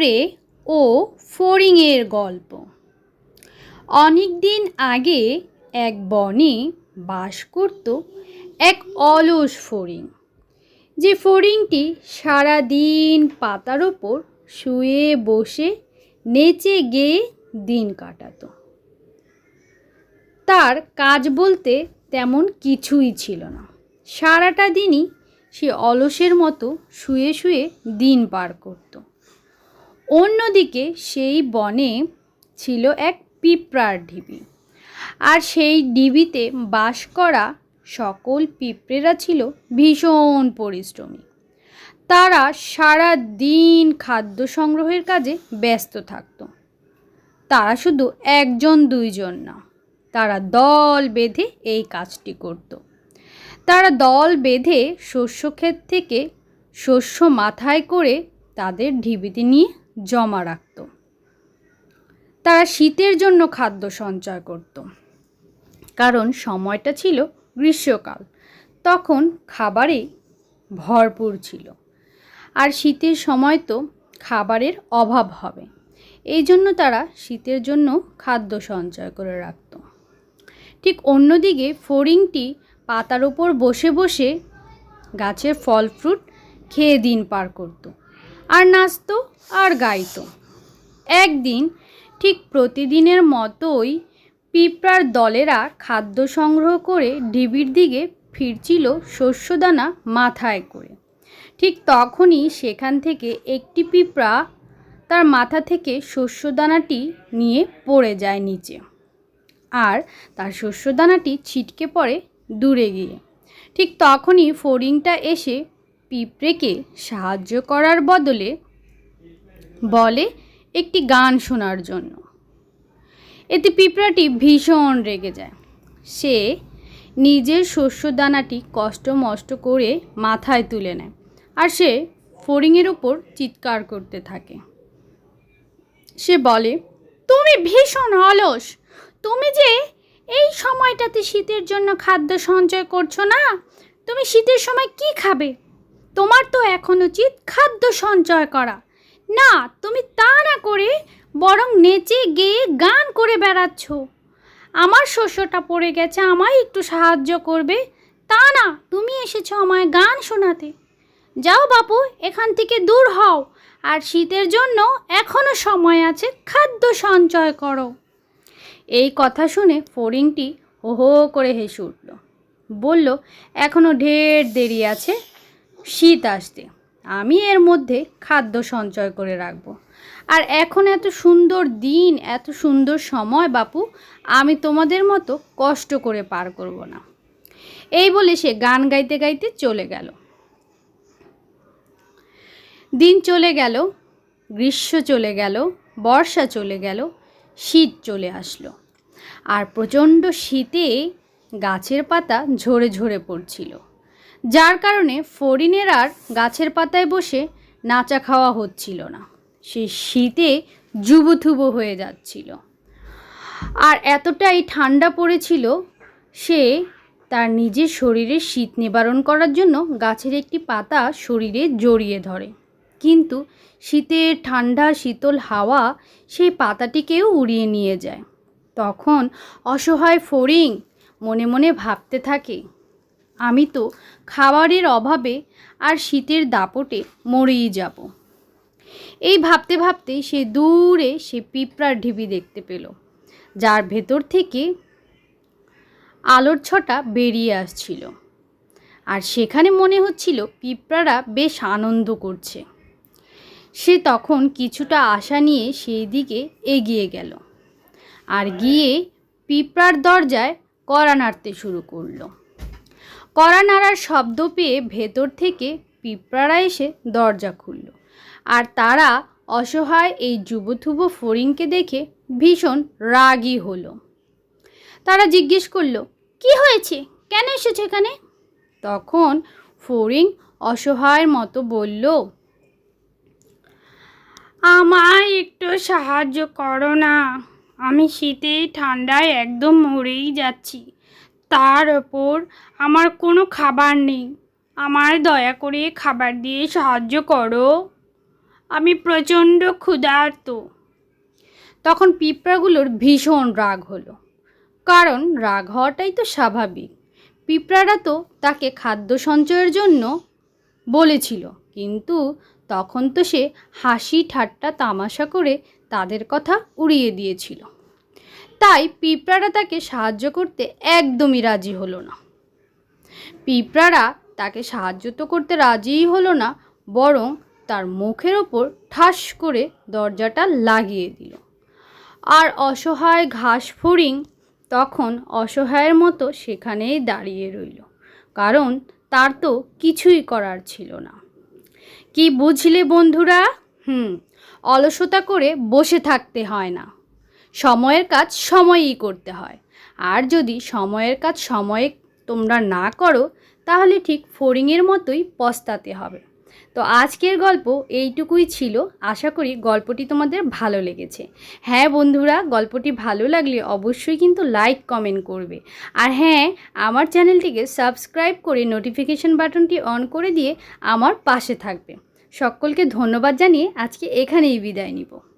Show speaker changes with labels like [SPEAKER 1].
[SPEAKER 1] পিঁপড়ে ও ফড়িংয়ের গল্প। অনেক দিন আগে এক বনে বাস করত এক অলস ফড়িং যে ফড়িংটি সারা দিন পাতার ওপর শুয়ে বসে নেচে গেয়ে দিন কাটাতো। তার কাজ বলতে তেমন কিছুই ছিল না। সারাটা দিনই সে অলসের মতো শুয়ে শুয়ে দিন পার করত। অন্যদিকে সেই বনে ছিল এক পিঁপড়ার ঢিবি। আর সেই ডিবিতে বাস করা সকল পিঁপড়েরা ছিল ভীষণ পরিশ্রমী। তারা সারা দিন খাদ্য সংগ্রহের কাজে ব্যস্ত থাকত। তারা শুধু একজন, দুইজন না, তারা দল বেঁধে এই কাজটি করত। তারা দল বেঁধে শস্য ক্ষেত থেকে শস্য মাথায় করে তাদের ঢিবিতে নিয়ে জমা রাখত। তারা শীতের জন্য খাদ্য সঞ্চয় করত। কারণ সময়টা ছিল গ্রীষ্মকাল। তখন খাবারে ভরপুর ছিল। আর শীতের সময় তো খাবারের অভাব হবে। এই জন্য তারা শীতের জন্য খাদ্য সঞ্চয় করে রাখত। ঠিক অন্যদিকে ফড়িংটি পাতার ওপর বসে বসে গাছের ফল, ফ্রুট খেয়ে দিন পার করত। আর নাচতো আর গাইতো। একদিন ঠিক প্রতিদিনের মতোই পিঁপড়ার দলেরা খাদ্য সংগ্রহ করে ঢিবির দিকে ফিরছিল শস্যদানা মাথায় করে। ঠিক তখনই সেখান থেকে একটি পিঁপড়া তার মাথা থেকে শস্যদানাটি নিয়ে পড়ে যায় নিচে আর তার শস্যদানাটি ছিটকে পড়ে দূরে গিয়ে। ঠিক তখনই ফড়িংটা এসে পিঁপড়েকে সাহায্য করার বদলে বলে একটি গান শোনার জন্য। এতে পিঁপড়াটি ভীষণ রেগে যায়। সে নিজের শস্যদানাটি কষ্ট মষ্ট করে মাথায় তুলে নেয় আর সে ফড়িংয়ের ওপর চিৎকার করতে থাকে। সে বলে, তুমি ভীষণ অলস। তুমি যে এই সময়টাতে শীতের জন্য খাদ্য সঞ্চয় করছ না? তুমি শীতের সময় কি খাবে? তোমার তো এখন উচিত খাদ্য সঞ্চয় করা। না, তুমি তা না করে বরং নেচে গেয়ে গান করে বেড়াচ্ছ। আমার শস্যটা পড়ে গেছে, আমায় একটু সাহায্য করবে। তা না, তুমি এসেছ আমায় গান শোনাতে। যাও বাপু, এখান থেকে দূর হও, আর শীতের জন্য এখনও সময় আছে খাদ্য সঞ্চয় করো। এই কথা শুনে ফড়িংটি হো হো করে হেসে উঠল। বলল এখনও ঢের দেরি আছে শীত আসতে আমি এর মধ্যে খাদ্য সঞ্চয় করে রাখব। আর এখন এত সুন্দর দিন, এত সুন্দর সময়, বাপু, আমি তোমাদের মতো কষ্ট করে পার করব না। এই বলে সে গান গাইতে গাইতে চলে গেল। দিন চলে গেল, গ্রীষ্ম চলে গেল, বর্ষা চলে গেল, শীত চলে আসলো। আর প্রচণ্ড শীতে গাছের পাতা ঝরে ঝরে পড়ছিল। যার কারণে ফড়িনের আর গাছের পাতায় বসে নাচা খাওয়া হচ্ছিল না। সে শীতে জুবুথুবু হয়ে যাচ্ছিল। আর এতটাই ঠান্ডা পড়েছিল সে তার নিজের শরীরে শীত নিবারণ করার জন্য গাছের একটি পাতা শরীরে জড়িয়ে ধরে। কিন্তু শীতের ঠান্ডা, শীতল হাওয়া সেই পাতাটিকেও উড়িয়ে নিয়ে যায়। তখন অসহায় ফড়িং মনে মনে ভাবতে থাকে আমি তো খাবারের অভাবে আর শীতের দাপটে মরেই যাব। এই ভাবতে ভাবতে সে দূরে সে পিঁপড়ার ঢিবি দেখতে পেল, যার ভেতর থেকে আলোর ছটা বেরিয়ে আসছিল। আর সেখানে মনে হচ্ছিল পিঁপড়ারা বেশ আনন্দ করছে। সে তখন কিছুটা আশা নিয়ে সেই দিকে এগিয়ে গেল আর গিয়ে পিঁপড়ার দরজায় কড়া নাড়তে শুরু করল। কড়া নাড়ার শব্দ পেয়ে ভেতর থেকে পিঁপড়ারা এসে দরজা খুলল। আর তারা অসহায় এই যুবথুব ফড়িংকে দেখে ভীষণ রাগী হলো। তারা জিজ্ঞেস করল, কি হয়েছে? কেন এসেছে এখানে? তখন ফড়িং অসহায়ের মতো বলল, আমায় একটু সাহায্য করো না। আমি শীতে ঠান্ডায় একদম মরেই যাচ্ছি। তার ওপর আমার কোনো খাবার নেই। আমায় দয়া করে খাবার দিয়ে সাহায্য করো। আমি প্রচণ্ড ক্ষুধার্ত। তখন পিঁপড়াগুলোর ভীষণ রাগ হলো। কারণ রাগ হওয়াটাই তো স্বাভাবিক। পিঁপড়ারা তো তাকে খাদ্য সঞ্চয়ের জন্য বলেছিল। কিন্তু তখন তো সে হাসি ঠাট্টা তামাশা করে তাদের কথা উড়িয়ে দিয়েছিল। তাই পিঁপড়ারা তাকে সাহায্য করতে একদমই রাজি হলো না। পিঁপড়ারা তাকে সাহায্য তো করতে রাজিই হলো না, বরং তার মুখের ওপর ঠাস করে দরজাটা লাগিয়ে দিল। আর অসহায় ঘাস ফড়িং তখন অসহায়ের মতো সেখানেই দাঁড়িয়ে রইল, কারণ তার তো কিছুই করার ছিল না। কি বুঝলে বন্ধুরা? হুম, অলসতা করে বসে থাকতে হয় না। সময়ের কাজ সময়েই করতে হয়। আর যদি সময়ের কাজ সময়ে তোমরা না করো, তাহলে ঠিক ফড়িংয়ের মতোই পস্তাতে হবে। তো আজকের গল্প এইটুকুই ছিল। আশা করি গল্পটি তোমাদের ভালো লেগেছে। হ্যাঁ বন্ধুরা, গল্পটি ভালো লাগলে অবশ্যই কিন্তু লাইক, কমেন্ট করবে। আর হ্যাঁ আমার চ্যানেলটিকে সাবস্ক্রাইব করে নোটিফিকেশন বাটনটি অন করে দিয়ে আমার পাশে থাকবে। সকলকে ধন্যবাদ জানিয়ে আজকে এখানেই বিদায় নিব।